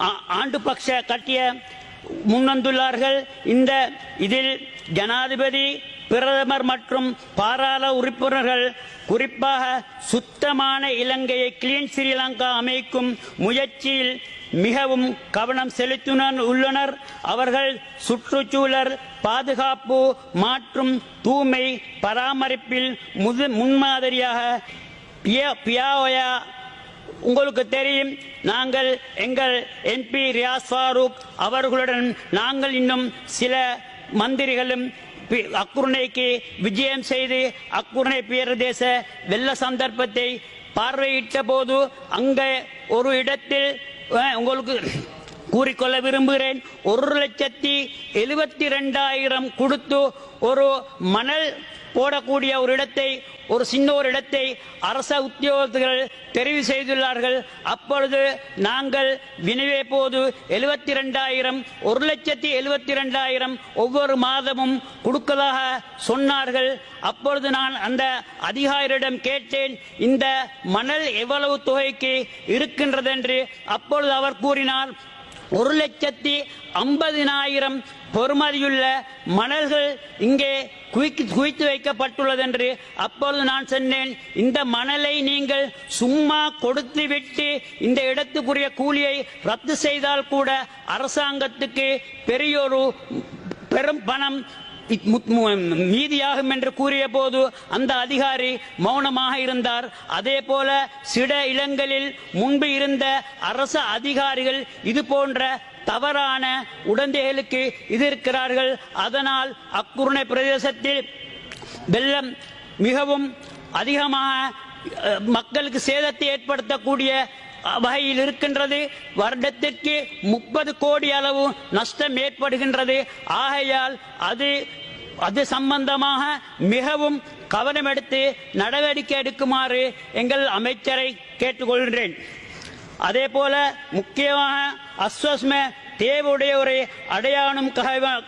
ஆ- ஆண்டு பக்ஷ கட்டிய முன்வந்துள்ளார்கள் இந்த இதில் ஜனாதிபதி பிரதமர் மற்றும் பாராள உறுப்பினர்கள் குறிப்பாக சுத்தமான இலங்கையை கிளீன் ஸ்ரீலங்கா அமைக்கும் முயற்சியில் மிகவும் கவனம் செலுத்தினர் உள்ளனர். அவர்கள் சுற்றுச்சூழல் பாதுகாப்பு மற்றும் தூய்மை பராமரிப்பில் முது முன்மாதிரியாக பியா- பியாவயா உங்களுக்கு தெரியும் நாங்கள் எங்கள் என்பி ரியாஸ் ஃபாரூக் அவர்களுடன் நாங்கள் இன்னும் சில மந்திரிகளும் பி- அக்குருணைக்கு விஜயம் செய்து அக்குருணை பிரதேச வெள்ள சந்தர்ப்பத்தை பார்வையிட்ட போது அங்கே ஒரு இடத்தில் உங்களுக்கு கூறிக்கொள்ள விரும்புகிறேன். ஒரு லட்சத்தி எழுபத்தி ரெண்டாயிரம் கொடுத்து ஒரு மணல் போடக்கூடிய ஒரு இடத்தை ஒரு சின்ன ஒரு இடத்தை அரச உத்தியோகர்கள் தெரிவு செய்துள்ளார்கள். அப்பொழுது நாங்கள் வினவே போது எழுபத்தி ரெண்டாயிரம் ஒரு லட்சத்தி எழுபத்தி ரெண்டாயிரம் ஒவ்வொரு மாதமும் கொடுக்கதாக சொன்னார்கள். அப்பொழுது நான் அந்த அதிகாரியிடம் கேட்டேன் இந்த மணல் எவ்வளவு தொகைக்கு இருக்கின்றது என்று அப்பொழுது அவர் கூறினார் ஒரு லட்சத்தி ஐம்பதினாயிரம் பொறுமதியுள்ள மணல்கள் இங்கே குவிக்கு குவித்து வைக்கப்பட்டுள்ளது என்று அப்பொழுது நான் சொன்னேன். இந்த மணலை நீங்கள் சும்மா கொடுத்து விட்டு இந்த இடத்துக்குரிய கூலியை ரத்து செய்தால் கூட அரசாங்கத்துக்கு பெரியொரு பெரும் பணம் நீதியாகும் மீதியாகும் என்று கூறிய போது அந்த அதிகாரி மௌனமாக இருந்தார். அதே போல சில இடங்களில் முன்பு இருந்த அரச அதிகாரிகள் இது போன்ற தவறான உடந்தைகளுக்கு எதிர்க்கிறார்கள் அதனால் அக்குருணை பிரதேசத்தில் வெள்ளம் மிகவும் அதிகமாக மக்களுக்கு சேதத்தை ஏற்படுத்தக்கூடிய வகையில் இருக்கின்றது. வருடத்திற்கு முப்பது கோடி அளவு நஷ்டம் ஏற்படுகின்றது. ஆகையால் அது அது சம்பந்தமாக மிகவும் கவனம் எடுத்து நடவடிக்கை எடுக்குமாறு எங்கள் அமைச்சரை கேட்டுக்கொள்கின்றேன். அதே போல முக்கியமாக அஸ்வஸ்ம தேவையுடையவரை அடையாளம்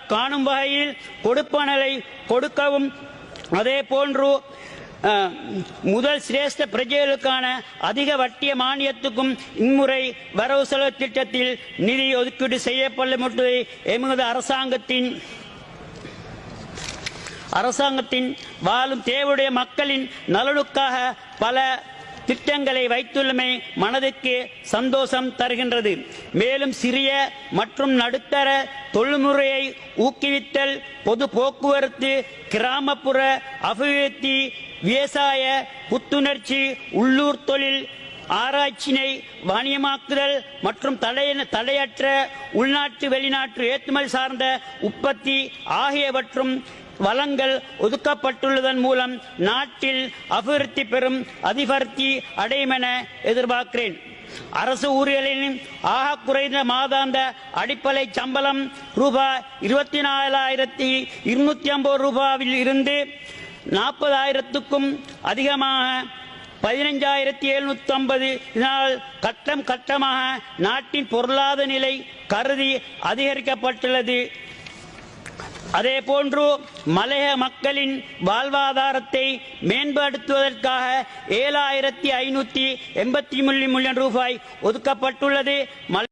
காணும் வகையில் கொடுப்பனலை கொடுக்கவும் அதே போன்று முதல் சிரேஷ்ட பிரஜைகளுக்கான அதிக வட்டிய மானியத்துக்கும் இம்முறை வரவு செலவு திட்டத்தில் நிதி ஒதுக்கீடு செய்யப்படும் என்பதை எமது அரசாங்கத்தின் அரசாங்கத்தின் வாழும் தேவையுடைய மக்களின் நலனுக்காக பல திட்டங்களை வைத்துள்ளமை மனதுக்கு சந்தோஷம் தருகின்றது. மேலும் சிறிய மற்றும் நடுத்தர தொழில்முறையை ஊக்குவித்தல் பொது போக்குவரத்து கிராமப்புற அபிவிருத்தி விவசாய புத்துணர்ச்சி உள்ளூர் தொழில் ஆராய்ச்சினை வாணியமாக்குதல் மற்றும் தடைய தடையற்ற உள்நாட்டு வெளிநாட்டு ஏற்றுமதி சார்ந்த உற்பத்தி ஆகியவற்றும் வளங்கள் ஒதுக்கப்பட்டுள்ளதன் மூலம் நாட்டில் அபிவிருத்தி பெறும் அதிபர்த்தி அடையும் என எதிர்பார்க்கிறேன். அரசு ஊழியர்களின் ஆக குறைந்த மாதாந்த அடிப்படை சம்பளம் ரூபாய் இருபத்தி நாலாயிரத்தி இருநூத்தி ஐம்பது ரூபாயில் இருந்து நாற்பதாயிரத்துக்கும் அதிகமாக பதினஞ்சாயிரத்தி எழுநூத்தி ஐம்பது இதனால் கட்டம் கட்டமாக நாட்டின் பொருளாதார நிலை கருதி அதிகரிக்கப்பட்டுள்ளது. அதே போன்று மலைய மக்களின் வாழ்வாதாரத்தை மேம்படுத்துவதற்காக ஏழாயிரத்தி ஐநூற்றி எண்பத்தி மில்லியன் ரூபாய் ஒதுக்கப்பட்டுள்ளது. மலை-